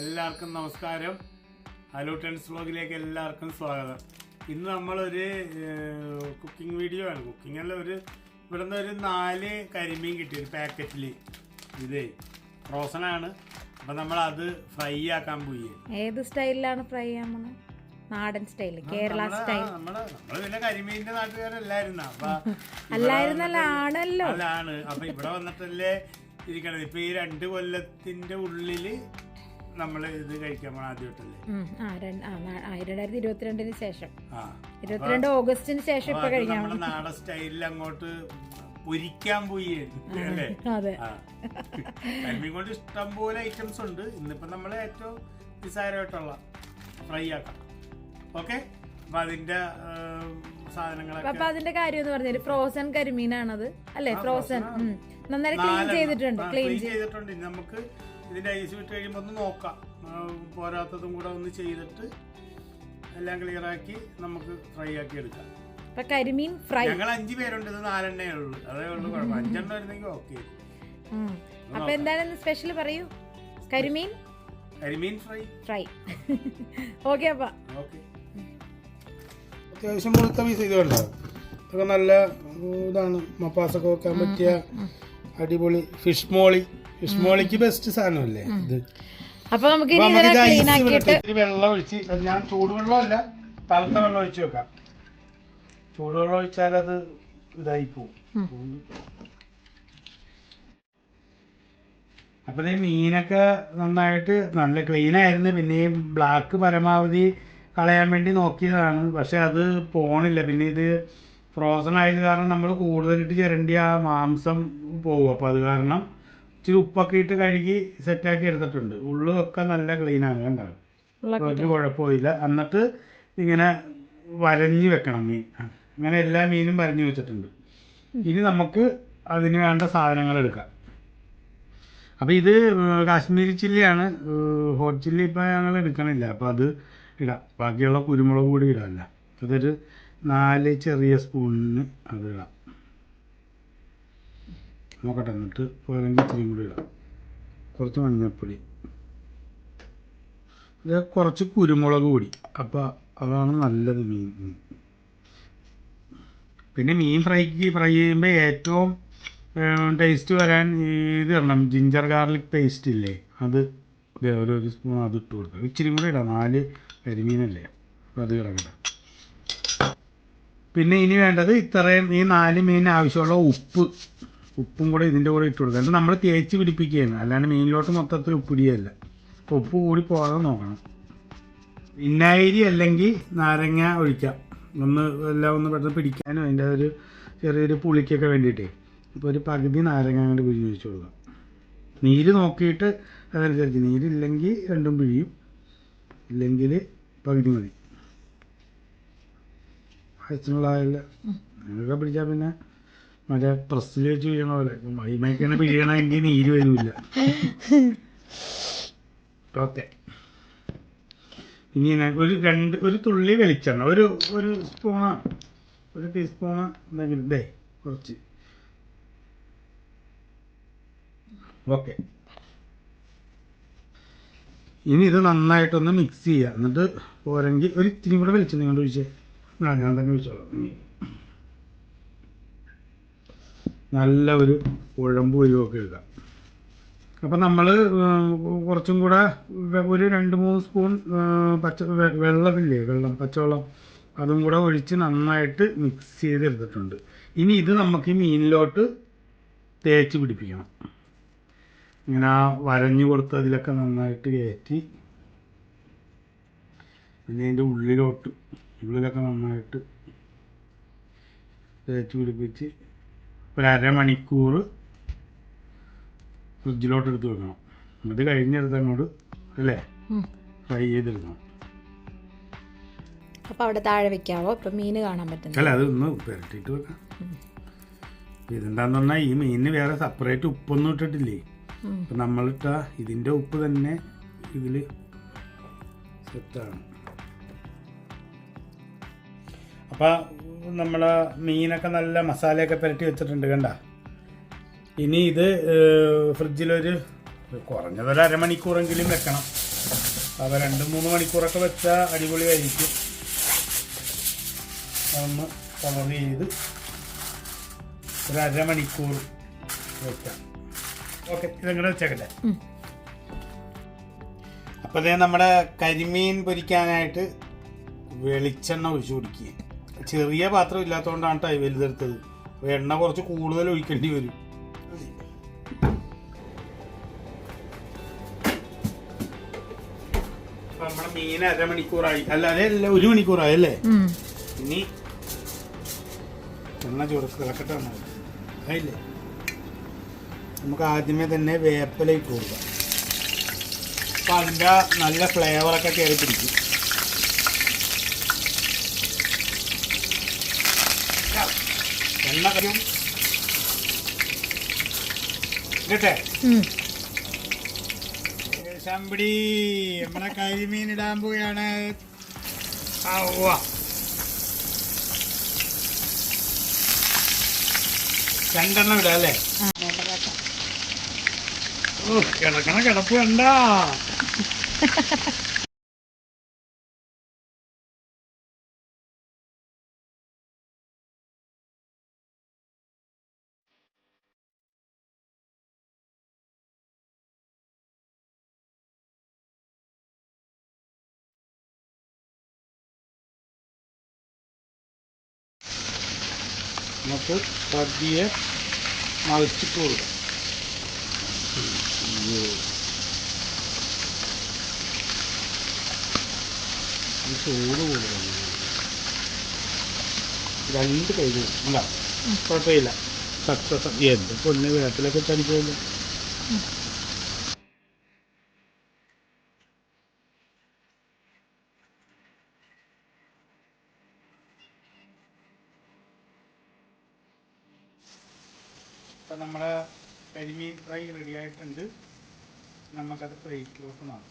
എല്ലാവർക്കും നമസ്കാരം. Hello tense വ്ലോഗിലേക്ക് എല്ലാവർക്കും സ്വാഗതം. ഇന്ന് നമ്മളൊരു കുക്കിംഗ് വീഡിയോ ആണ്. കുക്കിംഗ് അല്ല ഒരു ഇവിടുന്ന് ഒരു നാല് കരിമീൻ കിട്ടി ഒരു പാക്കറ്റിൽ ഇതേ ആണ്. അപ്പം നമ്മൾ അത് ഫ്രൈ ആക്കാൻ പോയി. ഏത് സ്റ്റൈലിലാണ് ഫ്രൈ ചെയ്യാൻ നാടൻ സ്റ്റൈൽ കേരള സ്റ്റൈൽ. നമ്മൾ നമ്മൾ പിന്നെ കരിമീനിന്റെ നാട്ടുകാരല്ലായിരുന്ന. ഇവിടെ അല്ലായിരുന്നല്ല ആണല്ലോ അപ്പൊ ഇവിടെ വന്നിട്ടല്ലേ ഇരിക്കണത്. ഇപ്പൊ ഈ രണ്ട് കൊല്ലത്തിന്റെ ഉള്ളിൽ നമ്മൾ ഇത് കഴിക്കാൻ ആദ്യമായിട്ടല്ലേ രണ്ടായിരത്തി ഇരുപത്തിരണ്ടിന് ശേഷം. ഇരുപത്തിരണ്ട് ഓഗസ്റ്റിന് ശേഷം ഇപ്പൊ കഴിക്കാൻ നാടൻ സ്റ്റൈലിൽ അങ്ങോട്ട് പൊരിക്കാൻ പോയി അല്ലേ? അതെ. കരിമീൻ കൊണ്ട് ഇഷ്ടം പോലെ ഐറ്റംസ് ഉണ്ട്. ഇന്നിപ്പോ നമ്മൾ ഏറ്റവും നിസാരമായിട്ടുള്ള ഫ്രൈ ആക്കാം. ഓക്കെ അപ്പൊ അതിന്റെ സാധനങ്ങളൊക്കെ അപ്പൊ അതിന്റെ കാര്യം എന്ന് പറഞ്ഞാൽ ഫ്രോസൺ കരിമീനാണത്. അല്ലേ? ഫ്രോസൺ നന്നായി ക്ലീൻ ചെയ്തിട്ടുണ്ട് ക്ലീൻ ചെയ്തിട്ടുണ്ട്. നമുക്ക് ഇതിന്റെ ഐസ് വിട്ട് കഴിയുമ്പോൾ ഒന്ന് നോക്കാം. പോരാത്തതും കൂടെ ഒന്ന് ചെയ്തിട്ട് എല്ലാം ക്ലിയറാക്കി നമുക്ക് ഫ്രൈ ആക്കി എടുക്കാം. കരിമീൻ ഫ്രൈ. ഞങ്ങൾ അഞ്ചു പേരുണ്ട് ഇത് നാലെണ്ണേ ഉള്ളൂ. അതേ ഉള്ളൂ കുഴപ്പം. അഞ്ചെണ്ണം ആയിരുന്നെങ്കിൽ ഓക്കെ അപ്പൊ എന്താണ് സ്പെഷ്യൽ പറയൂ. കരിമീൻ കരിമീൻ ഫ്രൈ. ഫ്രൈ. ഓക്കെ അപ്പൊ. അത്യാവശ്യം മുഴുത്ത പീസ് ഇത് കണ്ടോ? ഇതൊക്കെ നല്ല ഇതാണ് മപ്പാസൊക്കെ വെക്കാൻ പറ്റിയ അടിപൊളി ഫിഷ് മോളി. ഫിഷ് മോളിക്ക് ബെസ്റ്റ് സാധനമല്ലേ ഇത്. അപ്പൊ നമുക്ക് ഇനി ഇതിനെ ക്ലീൻ ആക്കിയിട്ട് ഇത്തിരി വെള്ളം ഒഴിച്ച് അത് ഞാൻ ചൂടുവെള്ളമല്ല തണുത്ത വെള്ളം ഒഴിച്ച് വെക്കാം. ചൂടുവെള്ളം ഒഴിച്ചാൽ അത് ഇതായി പോകും അപ്പൊ മീനൊക്കെ നന്നായിട്ട് നല്ല ക്ലീൻ ആയിരുന്നു. പിന്നെ ഈ ബ്ലാക്ക് പരമാവധി കളയാൻ വേണ്ടി നോക്കിയതാണ്. പക്ഷെ അത് പോണില്ല. പിന്നെ ഇത് ഫ്രോസൺ ആയത് കാരണം നമ്മൾ കൂടുതലിട്ട് ചിരണ്ടി ആ മാംസം പോകും അപ്പോൾ അത് കാരണം ഇച്ചിരി ഉപ്പൊക്കെ ഇട്ട് കഴുകി സെറ്റാക്കി എടുത്തിട്ടുണ്ട്. ഉള്ളൊക്കെ നല്ല ക്ലീൻ ആണ് കണ്ടത് ഉള്ളൊക്കെ ഒരു കുഴപ്പമില്ല എന്നിട്ട് ഇങ്ങനെ വരഞ്ഞു വെക്കണം മീൻ. അങ്ങനെ എല്ലാ മീനും വരഞ്ഞു വെച്ചിട്ടുണ്ട്. ഇനി നമുക്ക് അതിന് വേണ്ട സാധനങ്ങൾ എടുക്കാം. അപ്പോൾ ഇത് കാശ്മീരി ചില്ലിയാണ്. ഹോട്ട് ചില്ലി ഇപ്പോൾ ഞങ്ങൾ എടുക്കണില്ല. അപ്പോൾ അത് ഇടാം. ബാക്കിയുള്ള കുരുമുളക് കൂടി ഇടാമല്ല അതൊരു നാല് ചെറിയ സ്പൂണിന് അത് ഇടാം. നോക്കട്ടെ എന്നിട്ട് വേണമെങ്കിൽ ഇത്തിരിയും കൂടി ഇടാം. കുറച്ച് മഞ്ഞൾപ്പൊടി ഇത് കുറച്ച് കുരുമുളക് പൊടി. അപ്പോൾ അതാണ് നല്ലത് മീൻ. പിന്നെ മീൻ ഫ്രൈക്ക് ഫ്രൈ ചെയ്യുമ്പോൾ ഏറ്റവും ടേസ്റ്റ് വരാൻ ഇത് ഇടണം. ജിഞ്ചർ ഗാർലിക് പേസ്റ്റ് ഇല്ലേ? അത് ഒരു ഒരു സ്പൂൺ അത് ഇട്ട് കൊടുക്കുക ഇച്ചിരി കൂടെ ഇടാം. നാല് കരിമീനല്ലേ? അപ്പോൾ അത് കിടക്കട്ടെ പിന്നെ ഇനി വേണ്ടത് ഇത്രയും ഈ നാല് മീനിന് ആവശ്യമുള്ള ഉപ്പ്. ഉപ്പും കൂടെ ഇതിന്റെ കൂടെ ഇട്ട് കൊടുക്കുക. എന്നിട്ട് നമ്മൾ തേച്ച് പിടിപ്പിക്കുകയാണ്. അല്ലാണ്ട് മീനിലോട്ട് മൊത്തത്തിൽ ഉപ്പിടിയല്ല അപ്പോൾ ഉപ്പ് കൂടി പോകാതെ നോക്കണം. വിനാഗിരി അല്ലെങ്കിൽ നാരങ്ങ ഒഴിക്കാം. ഒന്ന് എല്ലാം ഒന്ന് പെട്ടെന്ന് പിടിക്കാനും അതിന്റെ ഒരു ചെറിയൊരു പുളിക്കൊക്കെ വേണ്ടിയിട്ടേ. ഇപ്പോൾ ഒരു പകുതി നാരങ്ങ അങ്ങോട്ട് പിഴിഞ്ഞ് ഒഴിച്ചു കൊടുക്കാം. നീര് നോക്കിയിട്ട് അതനുസരിച്ച് നീരില്ലെങ്കിൽ രണ്ടും പിഴിയും. ഇല്ലെങ്കിൽ പകുതി മതി. ആയില്ല. അങ്ങനെയൊക്കെ പിടിച്ചാൽ പിന്നെ മറ്റേ പ്രസ്സിൽ വെച്ച് പിഴിയണ പോലെ. മൈമയ്ക്കാണ് പിഴിയണമെങ്കിൽ നീര് വരില്ല. ഓക്കെ. ഇനി ഒരു രണ്ട് ഒരു തുള്ളി വെളിച്ചെണ്ണ ഒരു ഒരു സ്പൂണ് ഒരു ടീസ്പൂണ് എന്തെങ്കിലും ഇതേ കുറച്ച്. ഓക്കെ. ഇനി ഇത് നന്നായിട്ടൊന്ന് മിക്സ് ചെയ്യുക എന്നിട്ട് പോരെങ്കിൽ ഒരു ഇത്തിരി കൂടെ വെളിച്ചെണ്ണ കൊണ്ട് ഒഴിച്ചേ. ഞാൻ തന്നെ ഒഴിച്ചോളാം. നല്ല ഒരു കുഴമ്പ് വരുമൊക്കെ ഇടുക. അപ്പം നമ്മൾ കുറച്ചും കൂടെ ഒരു രണ്ട് മൂന്ന് സ്പൂൺ പച്ച വെള്ളമില്ലേ വെള്ളം പച്ചവെള്ളം അതും കൂടെ ഒഴിച്ച് നന്നായിട്ട് മിക്സ് ചെയ്തെടുത്തിട്ടുണ്ട്. ഇനി ഇത് നമുക്ക് ഈ മീനിലോട്ട് തേച്ച് പിടിപ്പിക്കണം. ഇങ്ങനെ ആ വരഞ്ഞു കൊടുത്ത് അതിലൊക്കെ നന്നായിട്ട് കയറ്റി പിന്നെ അതിന്റെ ഉള്ളിലോട്ട് ഉള്ളിലൊക്കെ നന്നായിട്ട് തേച്ച് പിടിപ്പിച്ച് ഒരു അരമണിക്കൂർ ഫ്രിഡ്ജിലോട്ട് എടുത്ത് വെക്കണം. അത് കഴിഞ്ഞെടുത്ത് അങ്ങോട്ട് അല്ലേ ഫ്രൈ ചെയ്തെടുക്കണം. അപ്പോൾ അവിടെ താഴെ വെക്കാവോ? ഇപ്പം മീൻ കാണാൻ പറ്റുന്നു അല്ല അത് ഒന്ന് പുരട്ടിയിട്ട് വെക്കാം. ഇതെന്താന്ന് പറഞ്ഞാൽ ഈ മീനിന് വേറെ സെപ്പറേറ്റ് ഉപ്പൊന്നും ഇട്ടിട്ടില്ലേ. അപ്പം നമ്മളിട്ട ഇതിന്റെ ഉപ്പ് തന്നെ ഇതിൽ സെറ്റാണ് അപ്പം നമ്മളെ മീനൊക്കെ നല്ല മസാലയൊക്കെ പുരട്ടി വെച്ചിട്ടുണ്ട് കണ്ട? ഇനി ഇത് ഫ്രിഡ്ജിലൊരു കുറഞ്ഞതൊരു അരമണിക്കൂറെങ്കിലും വെക്കണം. അപ്പോൾ രണ്ട് മൂന്ന് മണിക്കൂറൊക്കെ വെച്ചാൽ അടിപൊളിയായിരിക്കും ഒന്ന് കവർ ചെയ്ത് ഒരു അരമണിക്കൂർ വെക്കാം. ഓക്കെ ഇതങ്ങനെ വെച്ചേക്കട്ടെ. അപ്പോഴേ അപ്പോൾ നമ്മുടെ കരിമീൻ പൊരിക്കാനായിട്ട് വെളിച്ചെണ്ണ ഒഴിച്ചു കൊടുക്കുക ചെറിയ പാത്രം ഇല്ലാത്തതുകൊണ്ടാണ് ടൈ വലുതെടുത്തത്. എണ്ണ കുറച്ച് കൂടുതൽ ഒഴിക്കേണ്ടി വരും. നമ്മുടെ മീൻ അരമണിക്കൂറായി. അല്ല അതെ അല്ല ഒരു മണിക്കൂറായി അല്ലേ. ഇനി എണ്ണ ചൂട് കിളക്കട്ടെ ആയില്ലേ? നമുക്ക് ആദ്യമേ തന്നെ വേപ്പില ഇട്ട് കൊടുക്കാം. അപ്പം അതിന്റെ നല്ല ഫ്ലേവറൊക്കെ കയറി പിടിക്കും. എണ്ണ കഴിയും കേട്ടെ ഉം. ശമ്പടി നമ്മളെ കരിമീൻ ഇടാൻ പോവുകയാണ്. ആവുക രണ്ടെണ്ണം ഇടാം അല്ലേ? ആ. ഓ കിടക്കണ കിടപ്പ് വേണ്ട നമുക്ക് പതിയെ മറിച്ചിട്ട് കൊടുക്കാം. ഈ ചൂട് കൂടുതലാണ്. രണ്ട് കൈകൾ ഉണ്ടാവും കുഴപ്പമില്ല. സക്സസ്. എന്ത് പൊണ്ണ് വേപ്പിലൊക്കെ തടിക്കുമല്ലോ അപ്പം നമ്മുടെ കരിമീൻ ഫ്രൈ റെഡി ആയിട്ടുണ്ട്. നമുക്കത് പ്ലേറ്റിലോട്ട് മാറും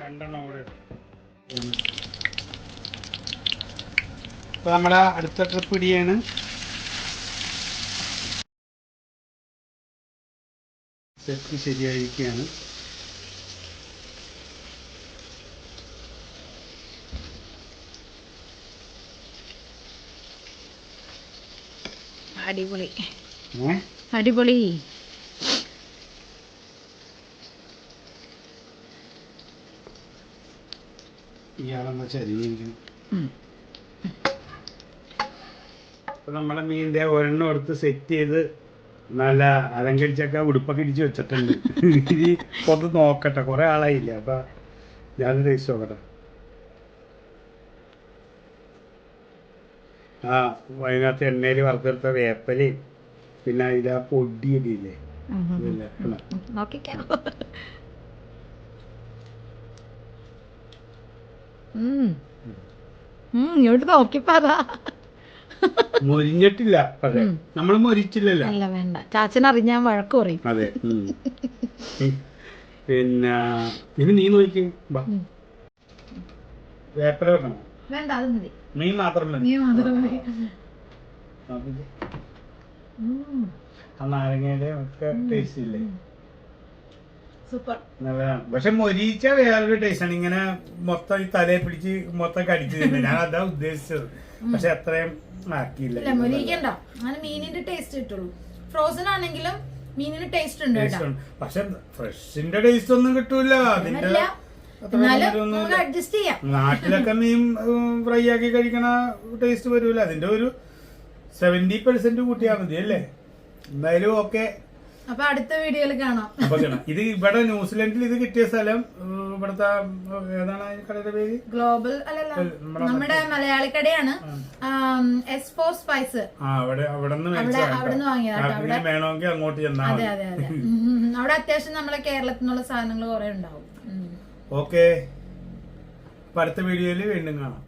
രണ്ടെണ്ണം കൂടെ ഇടും. ഇപ്പൊ നമ്മുടെ അടുത്ത ട്രിപ്പ് ഇടിയാണ്. സെറ്റ് ശരിയായിരിക്കുകയാണ്. അടിപൊളി. അടിപൊളി. ഇയാളെന്നാ. അപ്പൊ നമ്മുടെ മീനിന്റെ ഒരെണ്ണം എടുത്ത് സെറ്റ് ചെയ്ത് നല്ല അലങ്കരിച്ചൊക്കെ ഉടുപ്പൊക്കെ ഇടിച്ച് വെച്ചിട്ടുണ്ട്. ഇനി ഒന്ന് നോക്കട്ടെ. കുറെ ആളായില്ല? അപ്പൊ ഞാൻ ടേസ്റ്റ് നോക്കട്ടെ. ആ അതിനകത്ത് എണ്ണയിൽ വറുത്തെടുത്ത വേപ്പലയും പിന്നെ അതിന്റെ ആ പൊടിയൊക്കെ ഇല്ലേ ഉം, ഇങ്ങോട്ട് നോക്കി പറ. മൊരിഞ്ഞിട്ടില്ല. നമ്മൾ മൊരിച്ചില്ലല്ലോ. അല്ല വേണ്ട. ചാച്ചൻ അറിഞ്ഞാൻ വഴക്ക് പറയും. അതെ. പിന്നെ ഇനി നീ നോക്കി. വേണ്ട അത് മതി. മീൻ മാത്രം മതി. നീ മാത്രം മതി ആ നാരങ്ങയുടെ ഒക്കെ ടേസ്റ്റ് ഇല്ലേ? സൂപ്പർ. പക്ഷെ മൊരീച്ച വേറൊരു ടേസ്റ്റ് ആണ്. ഇങ്ങനെ മൊത്തം ഈ തലയെ പിടിച്ച് മൊത്തം കടിച്ചു തന്നെ ഞാൻ അതാ ഉദ്ദേശിച്ചത്. പക്ഷെ അത്രയും ആക്കിയില്ല. മൊരിക്കണ്ട. അങ്ങനെ മീനിന്റെ ടേസ്റ്റ് കിട്ടുള്ളൂ. ഫ്രോസൺ ആണെങ്കിലും മീനിന് ടേസ്റ്റ് ഉണ്ട്. പക്ഷെ ഫ്രഷിന്റെ ടേസ്റ്റ് ഒന്നും കിട്ടൂല. അതിന്റെ അഡ്ജസ്റ്റ് ചെയ്യാം. നാട്ടിലൊക്കെ മീൻ ഫ്രൈ ആക്കി കഴിക്കണ ടേസ്റ്റ് വരൂല. അതിന്റെ ഒരു സെവന്റി പെർസെന്റ് കൂട്ടിയാൽ മതി അല്ലേ? എന്തായാലും ഓക്കെ അപ്പൊ അടുത്ത വീഡിയോയിൽ കാണാം. അപ്പൊ കാണാം. ഇത് ഇവിടെ ന്യൂസിലൻഡിൽ ഇത് കിട്ടിയ സ്ഥലം ഇവിടുത്തെ ഏതാണ് കടയുടെ പേര്? ഗ്ലോബൽ അല്ലല്ല നമ്മുടെ മലയാളി കടയാണ്. എസ് ഫോർ സ്പൈസ് അവിടെ അവിടെ നിന്ന് വേണമെങ്കിൽ അങ്ങോട്ട് ചെന്നാൽ അതെ അതെ അതെ. അവിടെ അത്യാവശ്യം നമ്മളെ കേരളത്തിൽ നിന്നുള്ള സാധനങ്ങൾ കുറെ ഉണ്ടാവും. ഓക്കെ. അടുത്ത വീഡിയോയിൽ വീണ്ടും കാണാം.